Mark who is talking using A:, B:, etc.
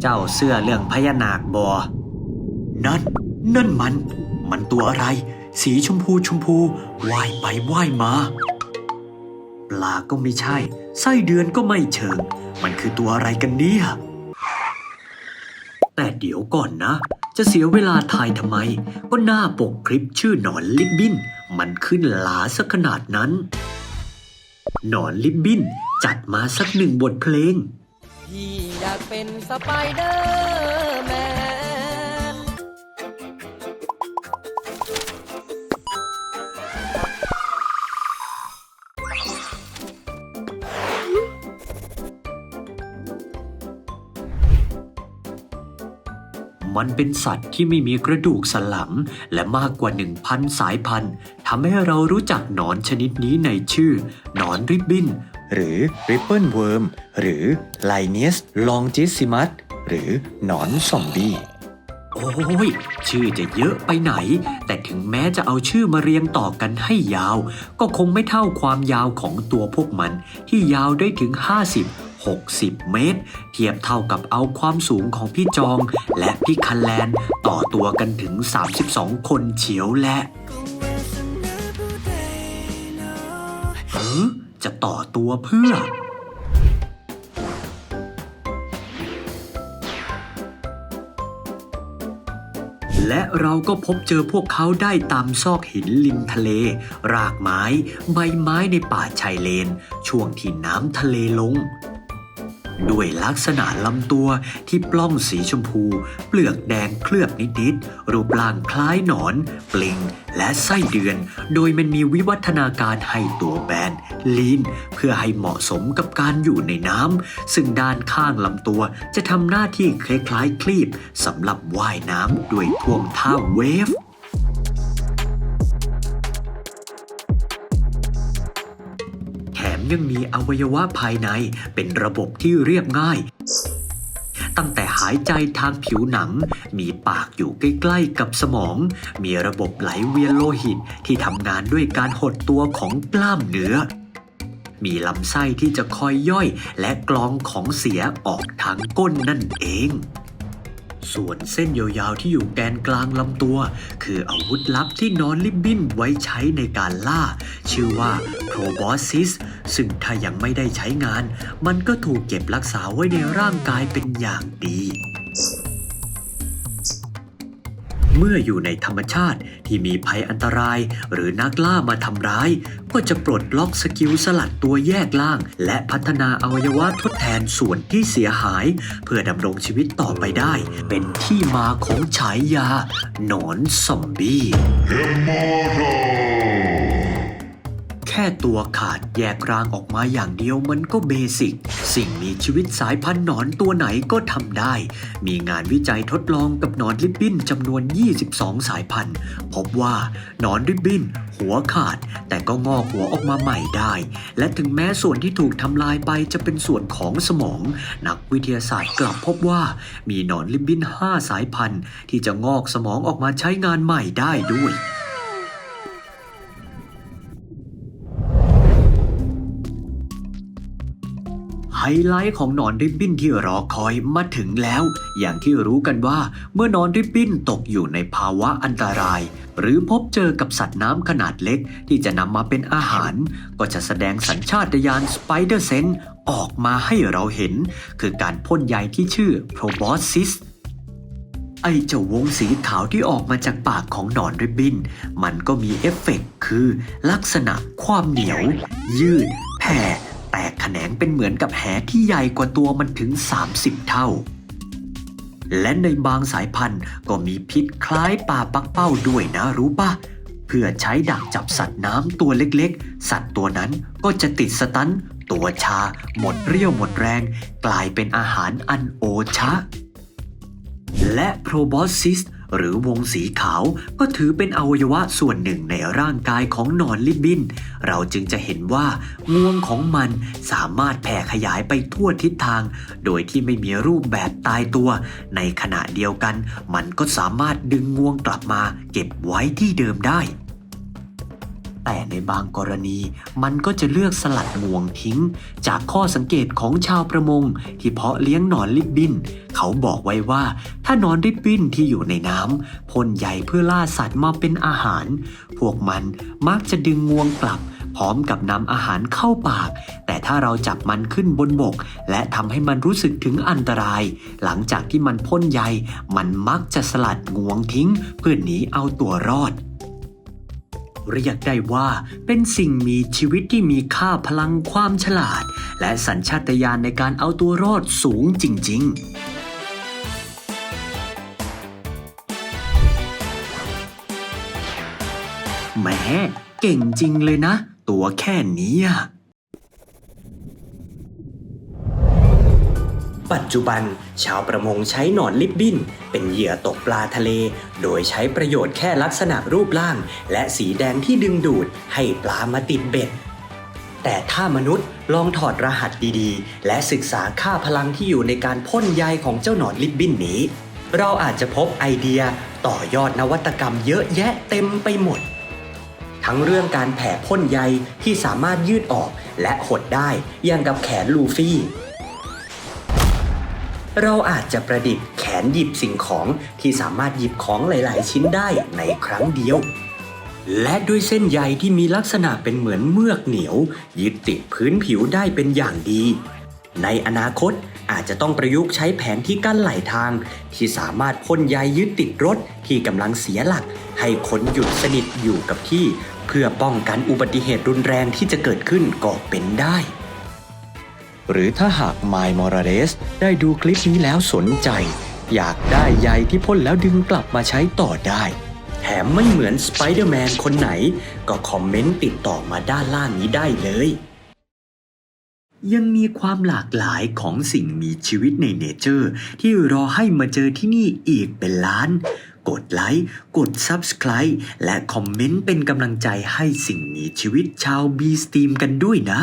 A: เจ้าเสื้อเรื่องพญานาคบอนั่น นั่นมัน มันตัวอะไร สีชมพูชมพูว่ายไปว่ายมา ปลาก็ไม่ใช่ ไส้เดือนก็ไม่เชิง มันคือตัวอะไรกันเนี่ย แต่เดี๋ยวก่อนนะ จะเสียเวลาถ่ายทำไม ก็หน้าปกคลิปชื่อหนอนลิบบิน มันขึ้นหลาสักขนาดนั้น หนอนลิบบินจัดมาสักหนึ่งบทเพลง
B: พี่ากเป็นสไปเดอร์แมน
A: มันเป็นสัตว์ที่ไม่มีกระดูกสันหลัง และมากกว่า 1,000 สายพันธุ์ทำให้เรารู้จักหนอนชนิดนี้ในชื่อหนอนริบบิน หรือริปเปิลเวิร์มหรือไลเนียสลองจิซิมัสหรือหนอนซอมบี้ โอ้ย ชื่อจะเยอะไปไหน แต่ถึงแม้จะเอาชื่อมาเรียงต่อกันให้ยาว ก็คงไม่เท่าความยาวของตัวพวกมัน ที่ยาวได้ถึง 50 60 เมตร เทียบเท่ากับเอาความสูงของพี่จอง และพี่คันแลนต่อตัวกันถึง 32 คนเฉียวและ เออ จะต่อตัวเพื่อ และเราก็พบเจอพวกเขาได้ตามซอกหินริมทะเล รากไม้ ใบไม้ในป่าชายเลน ช่วงที่น้ำทะเลลง ด้วยลักษณะลำตัวที่ปล้องสีชมพู เปลือกแดงเคลือบนิดๆ รูปร่างคล้ายหนอน ปลิง และไส้เดือน โดยมันมีวิวัฒนาการให้ตัวแบนลีน เพื่อให้เหมาะสมกับการอยู่ในน้ำ ซึ่งด้านข้างลำตัวจะทำหน้าที่คล้ายๆคลีบสำหรับว่ายน้ำด้วยท่วงท่าเวฟ ยังมีอวัยวะภายในเป็นระบบที่เรียบง่าย ตั้งแต่หายใจทางผิวหนัง มีปากอยู่ใกล้ๆกับสมอง มีระบบไหลเวียนโลหิตที่ทำงานด้วยการหดตัวของกล้ามเนื้อ มีลำไส้ที่จะคอยย่อยและกรองของเสียออกทางก้นนั่นเอง ส่วนเส้นยาวๆที่อยู่แกนกลางลำตัว คืออาวุธลับที่นอนลิบบินไว้ใช้ในการล่า ชื่อว่าโ r บอสซิสซึ่งถ้ายังไม่ได้ใช้งาน มันก็ถูกเก็บรักษาไว้ในร่างกายเป็นอย่างดี เมื่ออยู่ในธรรมชาติที่มีภัยอันตราย หรือนักล่ามาทำร้าย ก็จะปลดล็อกสกิลสลัดตัวแยกล่าง และพัฒนาอวัยวะทดแทนส่วนที่เสียหาย เพื่อดำรงชีวิตต่อไปได้ เป็นที่มาของฉายา หนอนซอมบี้ แค่ตัวขาดแยกร่างออกมาอย่างเดียวมันก็เบสิก สิ่งมีชีวิตสายพันธุ์หนอนตัวไหนก็ทำได้ มีงานวิจัยทดลองกับหนอนริบบิ้นจำนวน 22 สายพันธุ์ พบว่าหนอนริบบิ้น หัวขาด แต่ก็งอกหัวออกมาใหม่ได้ และถึงแม้ส่วนที่ถูกทำลายไปจะเป็นส่วนของสมอง นักวิทยาศาสตร์กลับพบว่ามีหนอนริบบิ้น 5 สายพันธุ์ ที่จะงอกสมองออกมาใช้งานใหม่ได้ด้วย ไฮไลท์ของหนอนริบบิ้นที่รอคอยมาถึงแล้ว อย่างที่รู้กันว่า เมื่อหนอนริบบิ้นตกอยู่ในภาวะอันตราย หรือพบเจอกับสัตว์น้ำขนาดเล็กที่จะนำมาเป็นอาหาร ก็จะแสดงสัญชาตญาณสไปเดอร์เซนออกมาให้เราเห็น คือการพ่นใยที่ชื่อโพรบอสซิสไอเจ้าวงสีขาวที่ออกมาจากปากของหนอนริบบิ้นมันก็มีเอฟเฟกต์คือลักษณะความเหนียว ยืด แผ่ นงเป็นเหมือนกับแหที่ใหญ่กว่าตัวมันถึง 30 เท่า และในบางสายพันธุ์ก็มีพิษคล้ายปลาปักเป้าด้วยนะรู้ปะเพื่อใช้ดักจับสัตว์น้ำตัวเล็กๆ สัตว์ตัวนั้นก็จะติดสตันตัวชา หมดเรี่ยวหมดแรง กลายเป็นอาหารอันโอชะ และโพรบอสซิส หรือวงสีขาวก็ถือเป็นอวัยวะส่วนหนึ่งในร่างกายของนอนลิบบิน เราจึงจะเห็นว่างวงของมันสามารถแผ่ขยายไปทั่วทิศทาง โดยที่ไม่มีรูปแบบตายตัว ในขณะเดียวกัน มันก็สามารถดึงงวงกลับมา เก็บไว้ที่เดิมได้ แต่ในบางกรณีมันก็จะเลือกสลัดงวงทิ้ง จากข้อสังเกตของชาวประมง ที่เพาะเลี้ยงหนอนริบบิ้นเขาบอกไว้ว่า ถ้าหนอนริบบิ้นที่อยู่ในน้ำพ่นใยเพื่อล่าสัตว์มาเป็นอาหาร พวกมันมักจะดึงงวงกลับพร้อมกับนำอาหารเข้าปาก แต่ถ้าเราจับมันขึ้นบนบก และทำให้มันรู้สึกถึงอันตราย หลังจากที่มันพ่นใย มันมักจะสลัดงวงทิ้ง เพื่อหนีเอาตัวรอด เรียกได้ว่า เป็นสิ่งมีชีวิตที่มีค่าพลังความฉลาด และสัญชาตญาณในการเอาตัวรอดสูงจริง ๆแหมเก่งจริงเลยนะ ตัวแค่นี้ย
C: ปัจจุบัน ชาวประมงใช้หนอนลิบบิ้น เป็นเหยื่อตกปลาทะเล โดยใช้ประโยชน์แค่ลักษณะรูปร่าง และสีแดงที่ดึงดูดให้ปลามาติดเบ็ด แต่ถ้ามนุษย์ลองถอดรหัสดีๆ และศึกษาค่าพลังที่อยู่ในการพ่นใยของเจ้าหนอนลิบบิ้นนี้ เราอาจจะพบไอเดียต่อยอดนวัตกรรมเยอะแยะเต็มไปหมด ทั้งเรื่องการแผ่พ่นใยที่สามารถยืดออกและหดได้อย่างกับแขนลูฟี่ เราอาจจะประดิษฐ์แขนหยิบสิ่งของที่สามารถหยิบของหลาย ๆ ชิ้นได้ในครั้งเดียว และด้วยเส้นใยที่มีลักษณะเป็นเหมือนเมือกเหนียว ยึดติดพื้นผิวได้เป็นอย่างดี ในอนาคตอาจจะต้องประยุกต์ใช้แผนที่กั้นไหลทาง ที่สามารถพ่นใยยึดติดรถที่กำลังเสียหลัก ให้คนหยุดสนิทอยู่กับที่ เพื่อป้องกันอุบัติเหตุรุนแรงที่จะเกิดขึ้นก็เป็นได้
A: หรือถ้าหากไมล์มอราเรสได้ดูคลิปนี้แล้วสนใจ อยากได้ใยที่พ่นแล้วดึงกลับมาใช้ต่อได้
C: แถมไม่เหมือนสไปเดอร์แมนคนไหน ก็คอมเมนต์ติดต่อมาด้านล่างนี้ได้เลย
A: ยังมีความหลากหลายของสิ่งมีชีวิตในเนเจอร์ ที่รอให้มาเจอที่นี่อีกเป็นล้าน กดไลค์ กด Subscribe และคอมเมนต์เป็นกำลังใจให้สิ่งมีชีวิตชาวบีสตีมกันด้วยนะ